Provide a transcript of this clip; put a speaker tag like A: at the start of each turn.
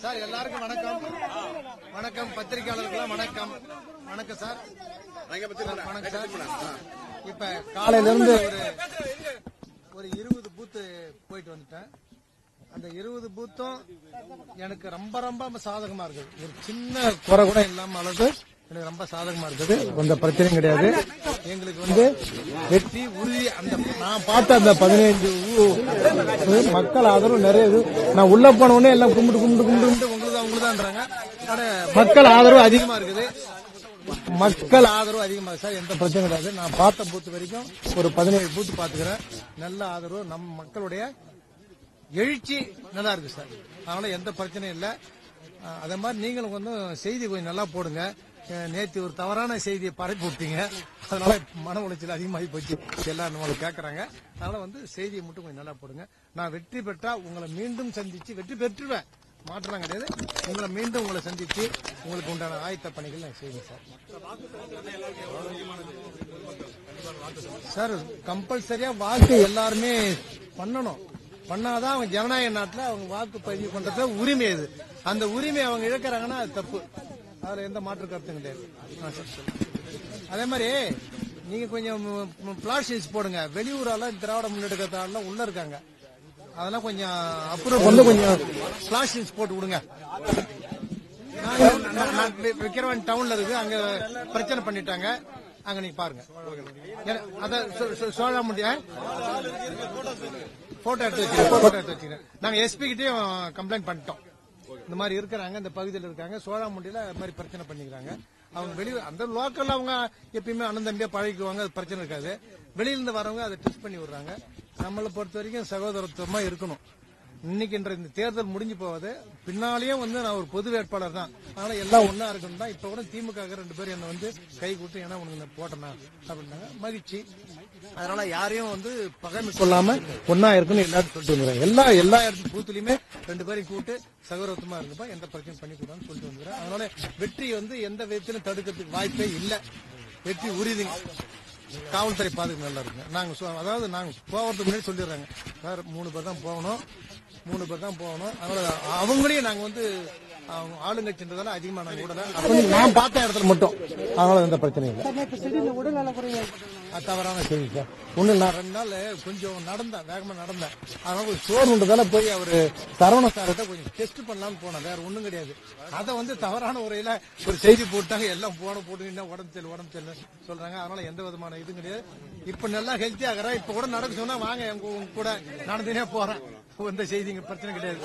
A: Sir எல்லாருக்கும் வணக்கம். வணக்கம். பத்திரிகையாளர்களுக்கு வணக்கம். வணக்கம் சார். வணக்கம் சார். இப்ப காலையில இருந்து ஒரு ஒரு இருபது பூத்து போயிட்டு வந்துட்டேன். அந்த இருபது பூத்தும் எனக்கு ரொம்ப ரொம்ப சாதகமா இருக்குது ஒரு சின்ன குறை கூட இல்லாம அளவுக்கு எனக்கு ரொம்ப சாதகமா இருக்குது எந்த பிரச்சனையும் கிடையாது. எங்களுக்கு வந்து வெற்றி உறுதி அந்த நான் பார்த்த அந்த பதினைஞ்சு மக்கள் ஆதரவு நிறைய இது. நான் உள்ள போன உடனே எல்லாம் கும்பிட்டு கும்பிட்டு கும்பிட்டு உங்களுக்கு தான் உங்களுக்கு தான்றாங்க மக்கள் ஆதரவு அதிகமா இருக்குது. மக்கள் ஆதரவு அதிகமா சார் எந்த பிரச்சனையும் கிடையாது. நான் பார்த்த பூத்து வரைக்கும் ஒரு பதினேழு பூத்து பாத்துக்கிறேன் நல்ல ஆதரவு. நம் மக்களுடைய எழுச்சி நல்லா இருக்கு சார். அதனால எந்த பிரச்சனையும் இல்லை. அதே மாதிரி நீங்களும் கொஞ்சம் செய்தி கொஞ்சம் நல்லா போடுங்க. நேற்று நேத்து ஒரு தவறான செய்தியை பரப்பி விட்டீங்க. அதனால மன உளைச்சல் அதிகமாகி போச்சு. எல்லாரும் நம்மளை கேட்கறாங்க அதனால வந்து செய்தியை மட்டும் கொஞ்சம் நல்லா போடுங்க. நான் வெற்றி பெற்றா உங்களை மீண்டும் சந்திச்சு வெற்றி பெற்றுவேன் மாற்றம் கிடையாது. உங்களை மீண்டும் உங்களை சந்திச்சு உங்களுக்கு உண்டான ஆயத்த பணிகள் நான் செய்வேன் சார். சார் கம்பல்சரியா வாக்கு எல்லாருமே பண்ணணும். பண்ணாதான் அவங்க ஜனநாயக நாட்டில் அவங்க வாக்கு பதிவு பண்றது உரிமை இது அந்த உரிமை அவங்க இழக்கிறாங்கன்னா அது தப்பு. அதுல எந்த மாற்று கருத்தும் கிடையாது. ஆ, அதே மாதிரி நீங்க கொஞ்சம் பிளாஸ்டிக்ஸ் போடுங்க. வெளியூரால திராவிட முன்னெடுக்கிற கழகத்தால உள்ள இருக்காங்க. அதெல்லாம் கொஞ்சம் அப்ரூவ் வந்து கொஞ்சம் பிளாஸ்டிக்ஸ் போட்டு விடுங்க. விக்கிரவன் டவுன்ல இருக்கு. அங்க பிரச்சனை பண்ணிட்டாங்க. அங்க நீங்க பாருங்க. ஏன்னா, அதான் சொ- சொ- போட்டோ எடுத்து வச்சுக்கிறேன் போட்டோ எடுத்து வச்சுக்கிறேன். நாங்க எஸ்பி கிட்டயும் கம்ப்ளைண்ட் பண்ணிட்டோம். இந்த மாதிரி இருக்கிறாங்க இந்த பகுதியில் இருக்காங்க. சோழாமுண்டியில இது மாதிரி பிரச்சனை பண்ணிக்கிறாங்க. அவங்க வெளியே அந்த லோக்கல்ல அவங்க எப்பயுமே அண்ணந்தம்பியா பழகிக்குவாங்க அது பிரச்சனை இருக்காது. வெளியில இருந்து வரவங்க அதை டெஸ்ட் பண்ணி விடுறாங்க. நம்மளை பொறுத்த வரைக்கும் சகோதரத்துவமா இருக்கணும். இன்னைக்கு இந்த தேர்தல் முடிஞ்சு போவது பின்னாலேயும் வந்து நான் ஒரு பொது வேட்பாளர் தான். அதனால எல்லாம் ஒன்னா இருக்கணும் தான். இப்ப கூட திமுக ரெண்டு பேரும் என்ன வந்து கை கூட்டு ஏன்னா உனக்கு போட்டனா போட்டேனா? அப்படின்னாங்க. மகிழ்ச்சி. அதனால யாரையும் வந்து பகைமை கொள்ளாம ஒன்னா இருக்குன்னு எல்லாரும் சொல்லிட்டு எல்லா எல்லா இடத்து பூத்துலயுமே ரெண்டு பேரையும் கூட்டு சகோதரத்துமா இருக்கப்பா எந்த பிரச்சனையும் பண்ணி கூடாதுன்னு சொல்லிட்டு வந்துடுறேன். அதனால வெற்றி வந்து எந்த விதத்திலும் தடுக்கிறதுக்கு வாய்ப்பே இல்லை. வெற்றி உறுதிங்க. காவல்துறை பாதுகாப்பு நல்லா இருக்கு நாங்க சொ- அதாவது நாங்க போகிறதுக்கு முன்னாடி சொல்லிடுறாங்க. சார் மூணு பேர் தான் போகணும். மூணு பேர் தான் போகணும். அதனால அவங்களையும் நாங்க வந்து அவங்க ஆளுங்கட்சின்றதால அதிகமா நாங்க விடல. நான் பார்த்த இடத்துல மட்டும். அதனால எந்த பிரச்சனையும் இல்லை. அது தவறான செய்தி சார் ஒண்ணு நான் ரெண்டு நாள் கொஞ்சம் நடந்தேன் வேகமா நடந்தேன். அதனால கொஞ்சம் சோர்வுன்றதால போய் அவர் சரவண சாரத்தை கொஞ்சம் டெஸ்ட் பண்ணலாம்னு போனேன். வேற ஒண்ணும் கிடையாது. அதை வந்து தவறான முறையில ஒரு செய்தி போட்டாங்க. எல்லாம் போன போட்டுங்கன்னா உடம்பு சரி உடம்பு சரி சொல்றாங்க. அதனால எந்த விதமான இதுவும் கிடையாது. இப்ப நல்லா ஹெல்த்தி ஆகிறேன் இப்ப கூட நடக்க சொன்னா வாங்க எங்கள் உங்க கூட நடந்துனே போறேன். எந்த செய்தி இங்க பிரச்சனை கிடையாது.